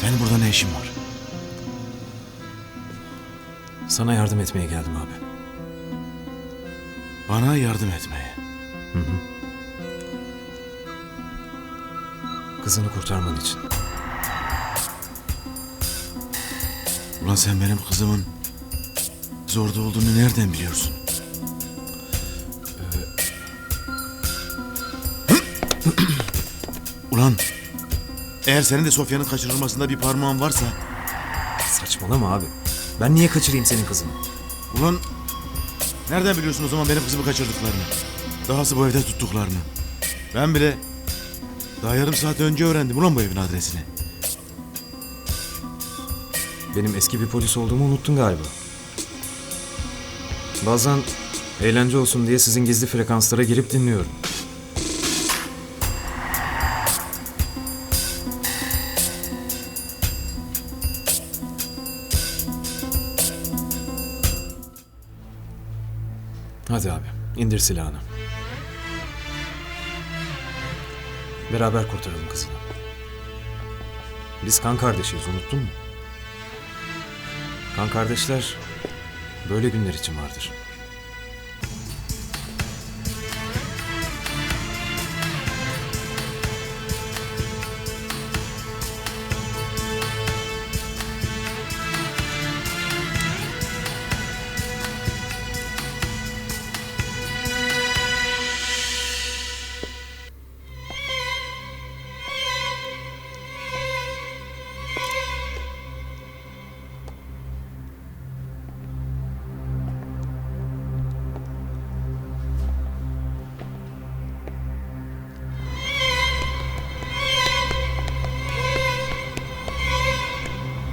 Senin burada ne işin var? Sana yardım etmeye geldim abi. Bana yardım etmeye. Kızını kurtarman için. Ulan sen benim kızımın zorda olduğunu nereden biliyorsun? Ulan eğer senin de Sofya'nın kaçırılmasında bir parmağın varsa Saçmalama abi. Ben niye kaçırayım senin kızını? ulan nereden biliyorsun o zaman benim kızımı kaçırdıklarını? Dahası bu evde tuttuklarını. Ben bile daha yarım saat önce öğrendim ulan bu evin adresini. Benim eski bir polis olduğumu unuttun galiba. Bazen eğlence olsun diye sizin gizli frekanslara girip dinliyorum. Hadi abi, indir silahını. Beraber kurtaralım kızını. Biz kan kardeşiyiz, unuttun mu? Kan kardeşler böyle günler için vardır.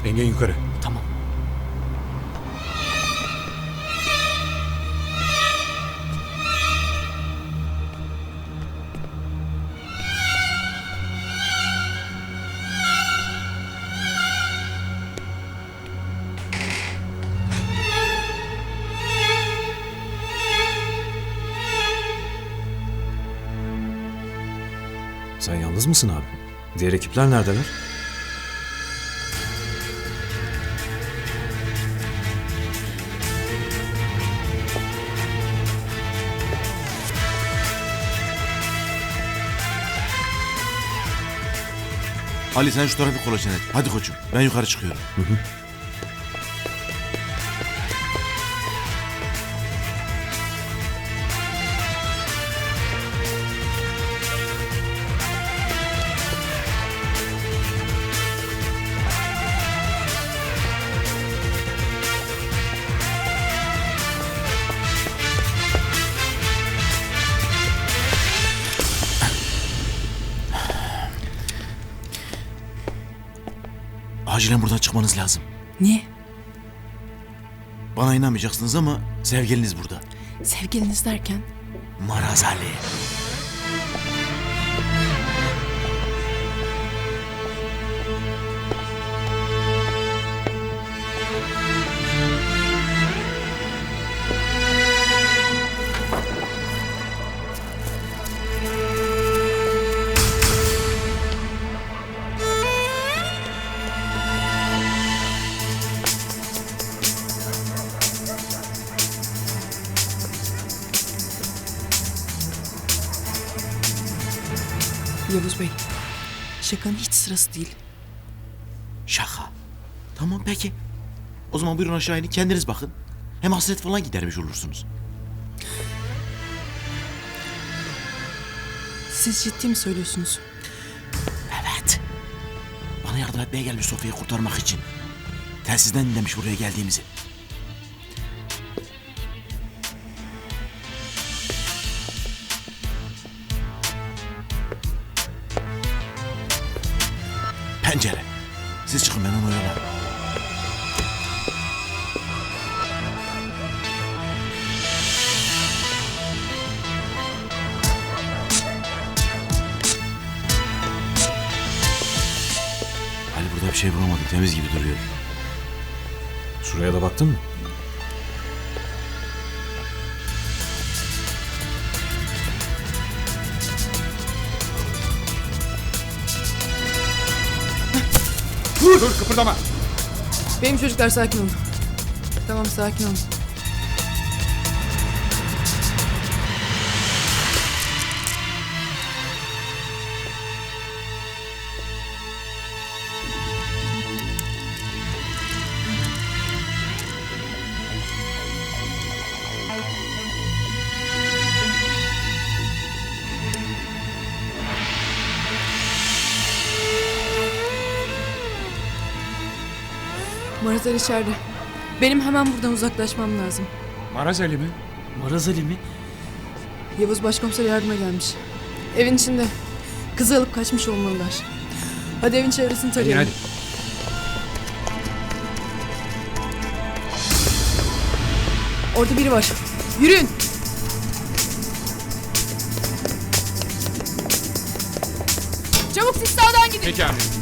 Engin yukarı. Tamam. Sen yalnız mısın abi? Diğer ekipler neredeler? Ali sen şu tarafı kolaçan et. Hadi koçum ben yukarı çıkıyorum. Acilen buradan çıkmanız lazım. Niye? Bana inanmayacaksınız ama sevgiliniz burada. Sevgiliniz derken? Maraz Ali. Yavuz Bey, şakanın hiç sırası değil. Şaka. Tamam peki. O zaman buyurun aşağı inin kendiniz bakın. Hem hasret falan gidermiş olursunuz. Siz ciddi mi söylüyorsunuz? Evet. Bana yardım etmeye gelmiş Sofya'yı kurtarmak için. Telsizden dinlemiş buraya geldiğimizi. Pencere. Siz çıkın ben onu oyalarım. Ali burada bir şey bulamadım. Temiz gibi duruyor. Şuraya da baktın mı? Dur dur kıpırdama. Benim çocuklar sakin olun. Tamam sakin olun. Marazar içeride. Benim hemen buradan uzaklaşmam lazım. Maraz Ali mi? Maraz Ali mi? Yavuz başkomiser yardıma gelmiş. Evin içinde. Kızı alıp kaçmış olmalılar. Hadi evin çevresini Hadi tarayalım. hadi. Orada biri var. Yürüyün. Çabuk siz sağdan gidin. Peki amirim.